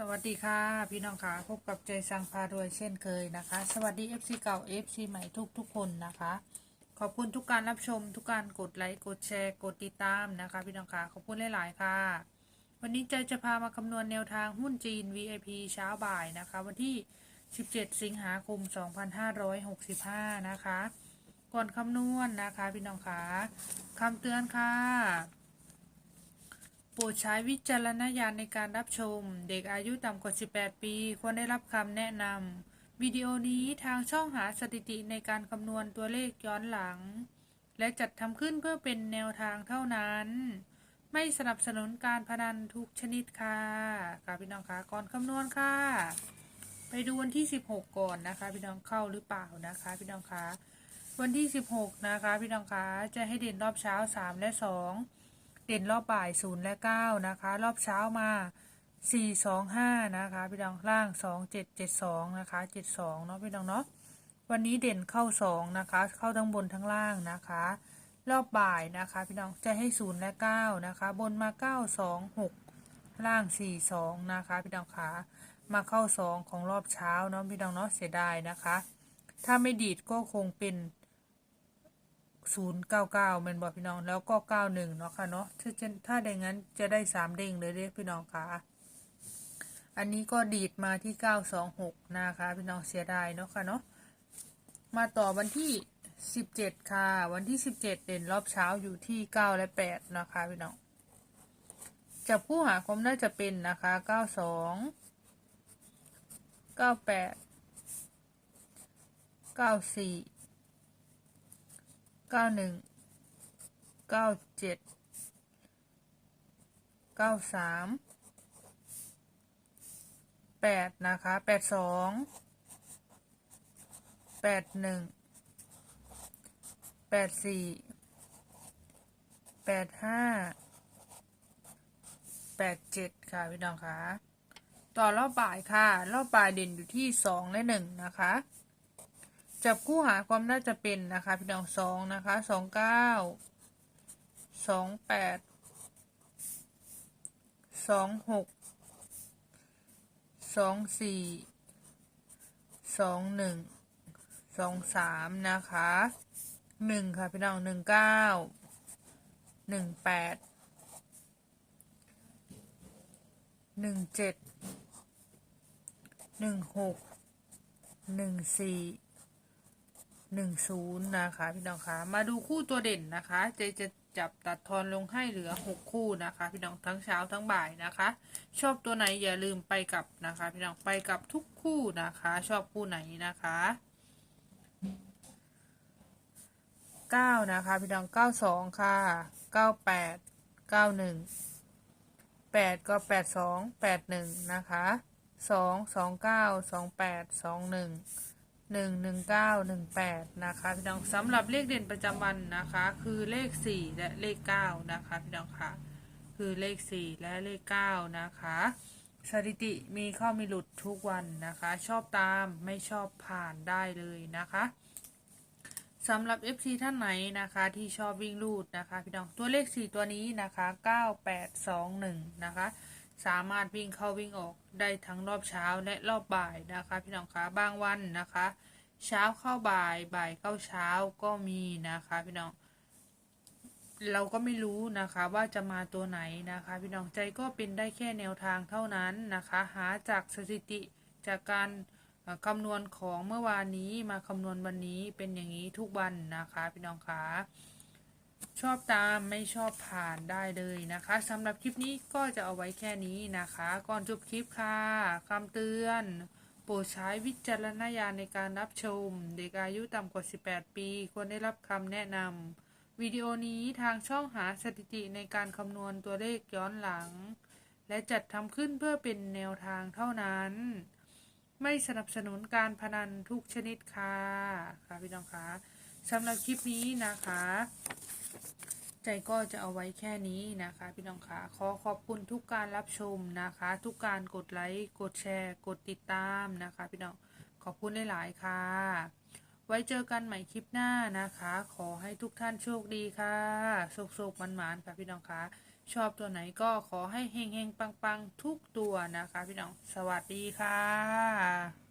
สวัสดีค่ะ พี่น้องค่ะพบกับใจสังพารวยเช่นเคยนะคะ สวัสดี FC เก่า FC ใหม่ทุกทุกคนนะคะ ขอบคุณทุกการรับชมทุกการกดไลค์กดแชร์กดติดตามนะคะ พี่น้องค่ะขอบคุณหลาย ๆ ค่ะ วันนี้ใจจะพามาคำนวณแนวทางหุ้นจีน VIP เช้าบ่ายนะคะ วันที่ 17 สิงหาคม 2565 นะคะ ก่อนคำนวณนะคะ พี่น้องค่ะคำเตือนค่ะ ปรดใช้วิจารณญาณในการรับชม เด็กอายุต่ำกว่า 18 ปี ควรได้รับคำแนะนำวิดีโอนี้ทางช่องหาสถิติในการคำนวณตัวเลขย้อนหลัง และจัดทำขึ้นเพื่อเป็นแนวทางเท่านั้น ไม่สนับสนุนการพนันทุกชนิดค่ะค่ะพี่น้องคะก่อนคำนวณค่ะ ไปดูวันที่ 16 ก่อนนะคะ พี่น้องเข้าหรือเปล่านะคะ พี่น้องคะวันที่ 16 นะคะ พี่น้องคะจะให้เด่นรอบเช้า 3 และ 2 เด่นรอบบ่ายศูนย์และเก้านะคะ รอบเช้ามาสี่สองห้านะคะพี่น้องล่างสองเจ็ดเจ็ดสองนะคะเจ็ดสองเนาะพี่น้องเนาะวันนี้เด่นเข้าสองนะคะ เข้าทั้งบนทั้งล่างนะคะ รอบบ่ายนะคะ พี่น้องจะให้ศูนย์และเก้านะคะ บนมาเก้าสองหกล่างสี่สองนะคะ พี่น้องคะมาเข้าสองของรอบเช้าเนาะพี่น้องเนาะเสียดายนะคะ ถ้าไม่ดีดก็คงเป็น ศูนย์เก้าเก้าเป็นบอกพี่น้องแล้วก็เก้าหนึ่งเนาะค่ะเนาะถ้าจะถ้าได้งั้นจะได้สามเด้งเลยเด้พี่น้องค่ะ อันนี้ก็ดีดมาที่เก้าสองหกนะคะ พี่น้องเสียดายเนาะค่ะเนาะมาต่อวันที่สิบเจ็ดค่ะ วันที่สิบเจ็ดเด่นรอบเช้าอยู่ที่เก้าและแปดนะคะพี่น้องจับผู้หาคมน่าจะเป็นนะคะเก้าสองเก้าแปดเก้าสี่ เก้าหนึ่งเก้าเจ็ดเก้าสามแปดนะคะแปดสองแปดหนึ่งแปดสี่แปดห้าแปดเจ็ดค่ะ พี่น้องคะต่อรอบบ่ายค่ะ รอบบ่ายเด่นอยู่ที่สองและหนึ่งนะคะ จับคู่หาความน่าจะเป็นนะคะพี่น้องสองนะคะสองเก้าสองแปดสองหกสองสี่สองหนึ่งสองสามนะคะหนึ่งค่ะพี่น้องหนึ่งเก้าหนึ่งแปดหนึ่งเจ็ดหนึ่งหกหนึ่งสี่ หนึ่งศูนย์นะคะ พี่น้องคะมาดูคู่ตัวเด่นนะคะเจจะจับตัดทอนลงให้เหลือหกคู่นะคะ พี่น้องทั้งเช้าทั้งบ่ายนะคะ ชอบตัวไหนอย่าลืมไปกับนะคะ พี่น้องไปกับทุกคู่นะคะ ชอบคู่ไหนนะคะเก้านะคะ พี่น้องเก้าสองค่ะเก้าแปดเก้าหนึ่งแปดก็แปดสองแปดหนึ่งนะคะสองสองเก้าสองแปดสองหนึ่ง หนึ่งหนึ่งเก้าหนึ่งแปดนะคะพี่น้องสำหรับเลขเด่นประจำวันนะคะ คือเลขสี่และเลขเก้านะคะพี่น้องค่ะ คือเลขสี่และเลขเก้านะคะ สถิติมีข้ามีหลุดทุกวันนะคะ ชอบตามไม่ชอบผ่านได้เลยนะคะสำหรับ FC ท่านไหนนะคะที่ชอบวิ่งลูดนะคะพี่น้องตัวเลข 4 ตัวนี้นะคะ 9821 นะคะ สามารถวิ่งเข้าวิ่งออกได้ทั้งรอบเช้าและรอบบ่ายนะคะ พี่น้องคะบางวันนะคะ เช้าเข้าบ่ายบ่ายเข้าเช้าก็มีนะคะ พี่น้อง เราก็ไม่รู้นะคะว่าจะมาตัวไหนนะคะ พี่น้องใจก็เป็นได้แค่แนวทางเท่านั้นนะคะ หาจากสถิติจากการคำนวณของเมื่อวานนี้มาคำนวณวันนี้เป็นอย่างนี้ทุกวันนะคะ พี่น้องคะ ชอบตามไม่ชอบผ่านได้เลยนะคะสำหรับคลิปนี้ก็จะเอาไว้แค่นี้นะคะ ก่อนจบคลิปค่ะคำเตือน โปรดใช้วิจารณญาณในการรับชม เด็กอายุต่ำกว่า 18 ปี ควรได้รับคำแนะนำวิดีโอนี้ทางช่องหาสถิติในการคำนวณตัวเลขย้อนหลัง และจัดทำขึ้นเพื่อเป็นแนวทางเท่านั้น ไม่สนับสนุนการพนันทุกชนิดค่ะค่ะพี่น้องคะ สำหรับคลิปนี้นะคะ ใจก็จะเอาไว้แค่นี้นะคะ พี่น้องคะขอขอบคุณทุกการรับชมนะคะ ทุกการกดไลค์กดแชร์ กดติดตามนะคะ พี่น้องขอบคุณหลายๆค่ะ ไว้เจอกันใหม่คลิปหน้านะคะ ขอให้ทุกท่านโชคดีค่ะโชคโชคมันหมานค่ะพี่น้องคะชอบตัวไหนก็ขอให้เฮงๆปังๆทุกตัวนะคะ พี่น้องสวัสดีค่ะ